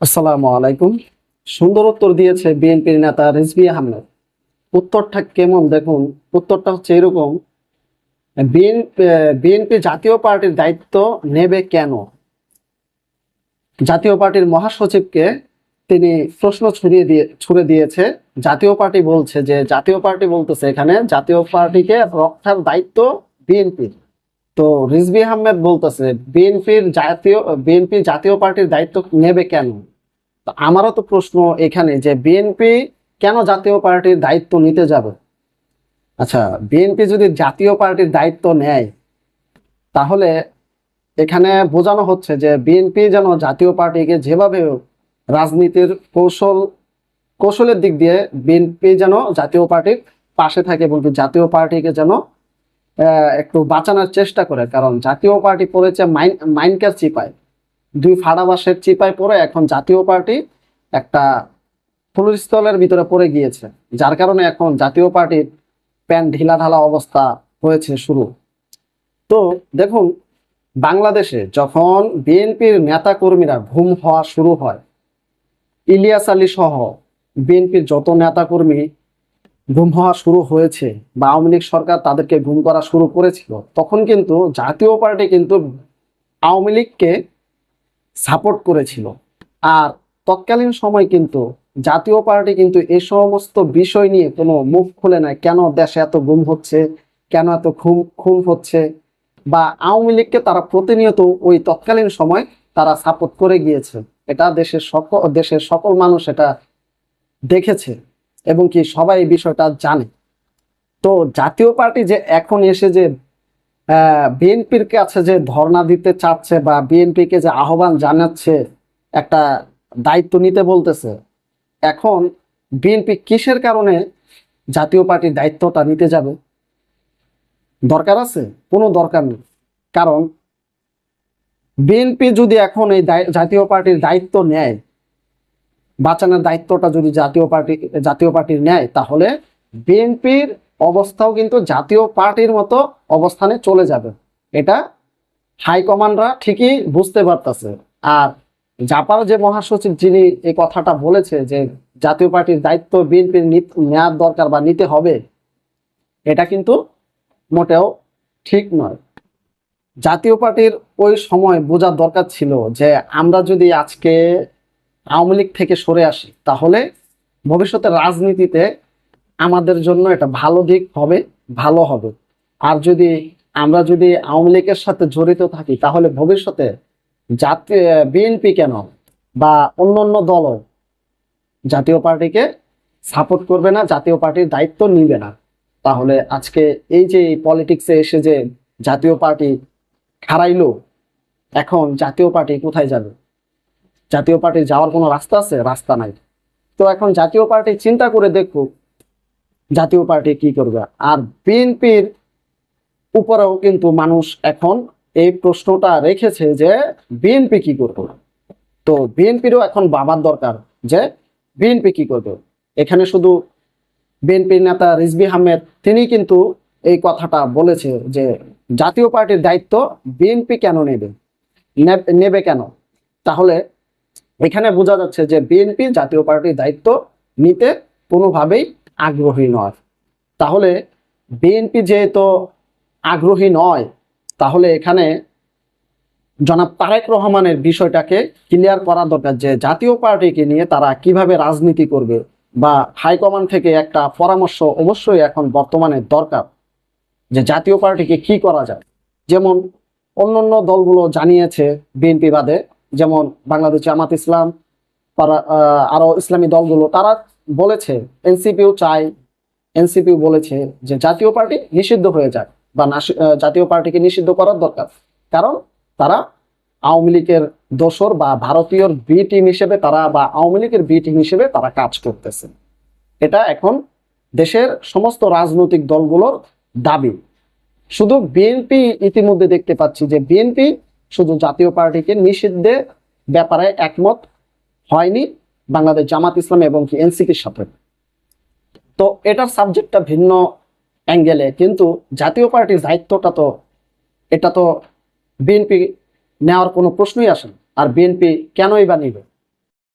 আসসালামু আলাইকুম। সুন্দর উত্তর দিয়েছে বিএনপির নেতা রিজভি আহমেদ। উত্তরটা কেমন দেখুন? উত্তরটা হচ্ছে এরকম, বিএনপি জাতীয় পার্টির দায়িত্ব নেবে কেন? জাতীয় পার্টির মহাসচিবকে তিনি প্রশ্ন ছড়িয়ে দিয়ে, ছুড়ে দিয়েছে। জাতীয় পার্টি বলছে যে, জাতীয় পার্টি বলতেছে এখানে, জাতীয় পার্টিকে রক্ষার দায়িত্ব বিএনপির। তো রিজবি আহমেদ বলতেছে, বিএনপির জাতীয়, বিএনপি জাতীয় পার্টির দায়িত্ব নেবে কেন? তো আমারও তো প্রশ্ন এখানে যে বিএনপি কেন জাতীয় পার্টির দায়িত্ব নিতে যাবে? আচ্ছা বিএনপি যদি জাতীয় পার্টির দায়িত্ব নেয়, তাহলে এখানে বোঝানো হচ্ছে যে বিএনপি যেন জাতীয় পার্টিকে যেভাবে রাজনীতির কৌশল, কৌশলের দিক দিয়ে বিএনপি যেন জাতীয় পার্টির পাশে থাকে এবং জাতীয় পার্টিকে যেন একটু বাঁচানোর চেষ্টা করে, কারণ জাতীয় পার্টি পড়েছে মাইন মাইনকার চিপায়। দুই ফাড়াবাসের চিপায় পড়ে এখন জাতীয় পার্টি একটা ফুলস্থলের ভিতরে পড়ে গিয়েছে, যার কারণে এখন জাতীয় পার্টির প্যান ঢিলা ঢালা অবস্থা হয়েছে শুরু। তো দেখুন, বাংলাদেশে যখন বিএনপির নেতা কর্মীরা ঘুম হওয়া শুরু হয়, ইলিয়াস আলী সহ বিএনপির যত নেতা কর্মী গুম হওয়া শুরু হয়েছে বা আওয়ামী লীগ সরকার তাদেরকে গুম করা শুরু করেছিল, তখন কিন্তু জাতীয় পার্টি কিন্তু আওয়ামী লীগকে সাপোর্ট করেছিল। আর তৎকালীন সময় কিন্তু জাতীয় পার্টি কিন্তু এই সমস্ত বিষয় নিয়ে কোনো মুখ খুলে না কেন দেশে এত গুম হচ্ছে, কেন এত খুন খুন হচ্ছে, বা আওয়ামী লীগকে তারা প্রতিনিয়ত ওই তৎকালীন সময় তারা সাপোর্ট করে গিয়েছে। এটা দেশের সকল দেশের সকল মানুষ এটা দেখেছে। এবং কি সবাই এই বিষয়টা জানে। তো জাতীয় পার্টি যে এখন এসে যে বিএনপির কাছে যে ধর্ণা দিতে চাচ্ছে বা বিএনপিকে যে আহ্বান জানাচ্ছে, একটা দায়িত্ব নিতে বলতেছে, এখন বিএনপি কিসের কারণে জাতীয় পার্টির দায়িত্বটা নিতে যাবে? দরকার আছে? কোনো দরকার নেই। কারণ বিএনপি যদি এখন এই জাতীয় পার্টির দায়িত্ব নেয় বাঁচানোর দায়িত্বটা যদি জাতীয় পার্টি, জাতীয় পার্টির নেয়, তাহলে বিএনপির অবস্থাও কিন্তু জাতীয় পার্টির মতো অবস্থানে চলে যাবে। এটা হাইকমান্ডরা ঠিকই বুঝতে পারতেছে। আর জাপার যে মহাসচিব, যিনি এই কথাটা বলেছে যে জাতীয় পার্টির দায়িত্ব বিএনপির নেওয়ার দরকার বা নিতে হবে, এটা কিন্তু মোটেও ঠিক নয়। জাতীয় পার্টির ওই সময় বোঝার দরকার ছিল যে আমরা যদি আজকে আওয়ামী লীগ থেকে সরে আসি, তাহলে ভবিষ্যতে রাজনীতিতে আমাদের জন্য এটা ভালো দিক হবে, ভালো হবে। আর যদি আমরা যদি আওয়ামী লীগের সাথে জড়িত থাকি, তাহলে ভবিষ্যতে জাতীয় বিএনপি কেন বা অন্য অন্য দলও জাতীয় পার্টিকে সাপোর্ট করবে না, জাতীয় পার্টির দায়িত্ব নিবে না? তাহলে আজকে এই যে পলিটিক্সে এসে যে জাতীয় পার্টি হারাইলো, এখন জাতীয় পার্টি কোথায় যাবে? জাতীয় পার্টির যাওয়ার কোনো রাস্তা আছে? রাস্তা নাই। তো এখন জাতীয় পার্টি চিন্তা করে দেখুক জাতীয় পার্টি কি করবে? আর বিএনপির উপরেও কিন্তু মানুষ এখন এই প্রশ্নটা রেখেছে যে বিএনপি কি করবে? তো বিএনপিরও এখন বাবার দরকার যে বিএনপি কি করবে? এখানে শুধু বিএনপির নেতা রিজবি আহমেদ, তিনি কিন্তু এই কথাটা বলেছে যে জাতীয় পার্টির দায়িত্ব বিএনপি কেন নেবে নেবে কেন? তাহলে এখানে বোঝা যাচ্ছে যে বিএনপি জাতীয় পার্টির দায়িত্ব নিতে কোনোভাবেই আগ্রহী নয়। তাহলে বিএনপি যেহেতু আগ্রহী নয়, তাহলে এখানে জনাব তারেক রহমানের বিষয়টাকে ক্লিয়ার করা দরকার যে জাতীয় পার্টিকে নিয়ে তারা কীভাবে রাজনীতি করবে বা হাইকমান্ড থেকে একটা পরামর্শ অবশ্যই এখন বর্তমানে দরকার যে জাতীয় পার্টিকে কি করা যায়। যেমন অন্যান্য দলগুলো জানিয়েছে বিএনপি বাদে যেমন বাংলাদেশ জামাত ইসলাম আহ, আরও ইসলামী দলগুলো তারা বলেছে এনসিপিও চায় এনসিপিও বলেছে যে জাতীয় পার্টি নিষিদ্ধ হয়ে যায় বা জাতীয় পার্টিকে নিষিদ্ধ করার দরকার। কারণ তারা আওয়ামী লীগের দোসর বা ভারতীয় বি টিম হিসেবে তারা বা আওয়ামী লীগের বি টিম হিসেবে তারা কাজ করতেছে। এটা এখন দেশের সমস্ত রাজনৈতিক দলগুলোর দাবি। শুধু বিএনপি ইতিমধ্যে দেখতে পাচ্ছি যে বিএনপি শুধু জাতীয় পার্টিকে নিষিদ্ধে ব্যাপারে একমত হয়নি বাংলাদেশ জামাত ইসলাম এবং কি এনসিপির সাথে। তো এটার সাবজেক্টটা ভিন্ন অ্যাঙ্গেলে কিন্তু জাতীয় পার্টির দায়িত্বটা তো, এটা তো বিএনপি নেওয়ার কোনো প্রশ্নই আসে আর বিএনপি কেনই বা নিবে?